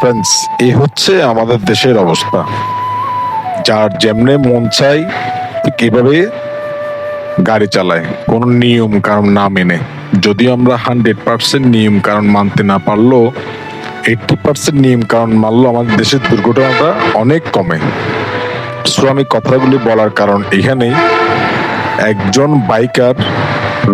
Friends এই হচ্ছে আমাদের দেশের অবস্থা। যার যেমনে মন চাই ঠিক এভাবে গাড়ি চালায়, কোনো নিয়ম কারণ না মেনে। যদিও আমরা হান্ড্রেড পার্সেন্ট নিয়ম কারণ মানতে না পারলেও, এইটটি পার্সেন্ট নিয়ম কারণ মানলেও আমাদের দেশের দুর্ঘটনাটা অনেক কমে। সো আমি কথাগুলি বলার কারণ এখানেই, একজন বাইকার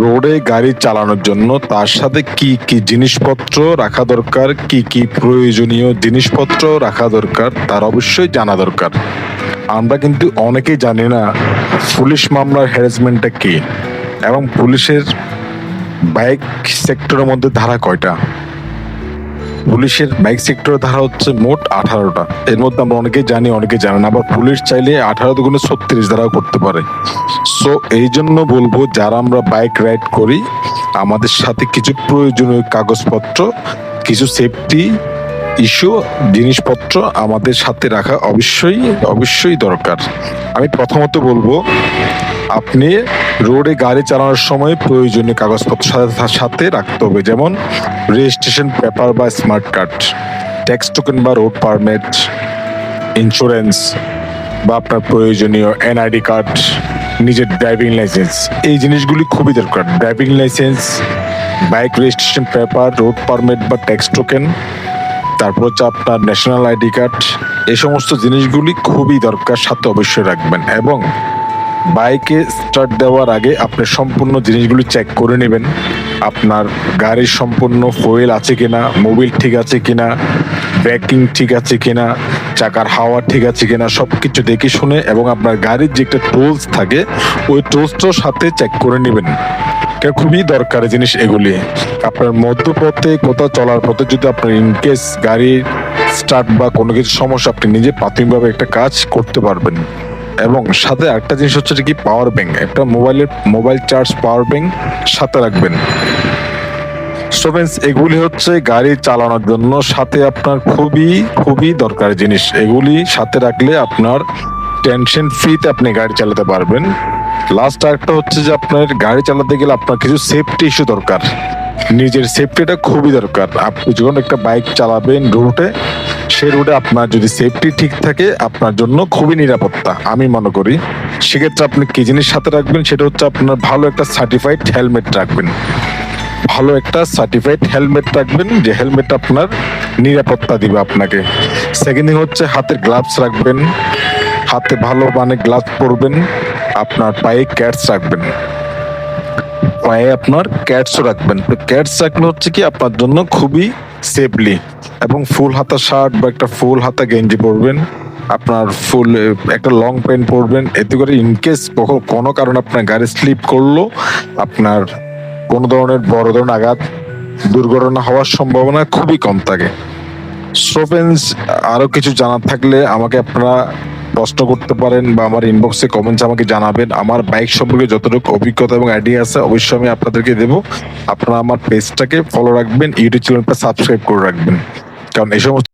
রোডে গাড়ি চালানোর জন্য তার সাথে কি কি জিনিসপত্র রাখা দরকার, কি কি প্রয়োজনীয় জিনিসপত্র রাখা দরকার, তার অবশ্যই জানা দরকার। আমরা কিন্তু অনেকেই জানি না পুলিশ মামলার হ্যারাসমেন্টটা কি এবং পুলিশের বাইক সেক্টরের মধ্যে ধারা কয়টা। পুলিশের বাইক সেক্টরের ধারা হচ্ছে মোট আঠারোটা। এর মধ্যে আমরা অনেকেই জানি অনেকে জানে না, আবার পুলিশ চাইলে আঠারো দুগুণে ছত্রিশ ধারাও করতে পারে। সো এই জন্য বলব, যারা আমরা বাইক রাইড করি, আমাদের সাথে কিছু প্রয়োজনীয় কাগজপত্র, কিছু সেফটি ইস্যু জিনিসপত্র আমাদের সাথে রাখা অবশ্যই অবশ্যই দরকার। আমি প্রথমত বলব, আপনি রোডে গাড়ি চালানোর সময় প্রয়োজনীয় কাগজপত্র সাথে রাখতে হবে, যেমন রেজিস্ট্রেশন পেপার বা স্মার্ট কার্ড, ট্যাক্স টোকেন বা রোড পারমিট, ইন্স্যুরেন্স বা আপনার প্রয়োজনীয় এনআইডি কার্ড, নিজের ড্রাইভিং লাইসেন্স। এই জিনিসগুলি খুবই দরকার। Driving licence, bike registration paper, road permit বা ট্যাক্স টোকেন, তারপর হচ্ছে আপনার ন্যাশনাল আইডি কার্ড এই সমস্ত জিনিসগুলি খুবই দরকার, সাথে অবশ্যই রাখবেন। এবং বাইকে স্টার্ট দেওয়ার আগে আপনি সম্পূর্ণ জিনিসগুলি চেক করে নেবেন। আপনার গাড়ির সম্পূর্ণ ফুয়েল আছে কিনা মোবিল ঠিক আছে কিনা ব্রেকিং ঠিক আছে কিনা, চাকার হাওয়া ঠিক আছে কিনা সব কিছু দেখে শুনে এবং আপনার গাড়ির যে একটা টোলস থাকে, ওই টুলসটার সাথে চেক করে নেবেন। খুবই দরকারি জিনিস এগুলি। আপনার মধ্যপথে কোথাও চলার পথে যদি আপনার ইনকেস গাড়ির স্টার্ট বা কোনো কিছু সমস্যা, আপনি নিজে প্রাথমিকভাবে একটা কাজ করতে পারবেন। এবং সাথে একটা জিনিস হচ্ছে কি? পাওয়ার ব্যাংক একটা মোবাইলের মোবাইল চার্জ পাওয়ার ব্যাংক সাথে রাখবেন। স্টুডেন্টস এগুলি হচ্ছে গাড়ি চালানোর জন্য সাথে আপনার খুবই খুবই দরকারি জিনিস। এগুলি সাথে রাখলে আপনার টেনশন ফ্রিতে আপনি গাড়ি চালাতে পারবেন। লাস্ট আরেকটা হচ্ছে যে আপনার গাড়ি চালাতে গেলে আপনার কিছু সেফটি ইস্যু দরকার। নিজের সেফটিটা খুবই দরকার। আপনি যখন একটা বাইক চালাবেন রুটে সেই রুটে আপনার যদি সেফটি ঠিক থাকে, আপনার জন্য খুবই নিরাপত্তা। আমি মনে করি সেক্ষেত্রে আপনি কি জিনিস সাথে রাখবেন? সেটা হচ্ছে আপনার ভালো একটা সার্টিফাইড হেলমেট রাখবেন। ভালো একটা সার্টিফাইড হেলমেট রাখবেন, যে হেলমেট আপনার নিরাপত্তা দিবে আপনাকে। সেকেন্ড থিং হচ্ছে হাতের গ্লাভস রাখবেন। হাতে ভালো মানে গ্লাভস পরবেন। আপনার পায়ে ক্যাটস রাখবেন। পায়ে আপনার ক্যাটসও রাখবেন। তো ক্যাটস রাখলে হচ্ছে কি আপনার জন্য খুবই সেফলি এবং ফুল হাতা শার্ট বা একটা ফুল হাতা গেঞ্জি পরবেন। আপনার ফুল একটা লং প্যান্ট পরবেন। এতে করে ইনকেস কোনো কারণে আপনার গাড়ি স্লিপ করল, আপনার কোনো ধরনের বড় ধরনের আঘাত, দুর্ঘটনা হওয়ার সম্ভাবনা খুবই কম থাকে। স্টোফেন্স আরও কিছু জানার থাকলে আমাকে আপনারা প্রশ্ন করতে পারেন বা আমার ইনবক্সে কমেন্টস আমাকে জানাবেন। আমার বাইক সম্পর্কে যতটুকু অভিজ্ঞতা এবং আইডিয়া আছে, অবশ্যই আমি আপনাদেরকে দেবো। আপনারা আমার পেজটাকে ফলো রাখবেন ইউটিউব চ্যানেলটা সাবস্ক্রাইব করে রাখবেন। কারণ এই সমস্ত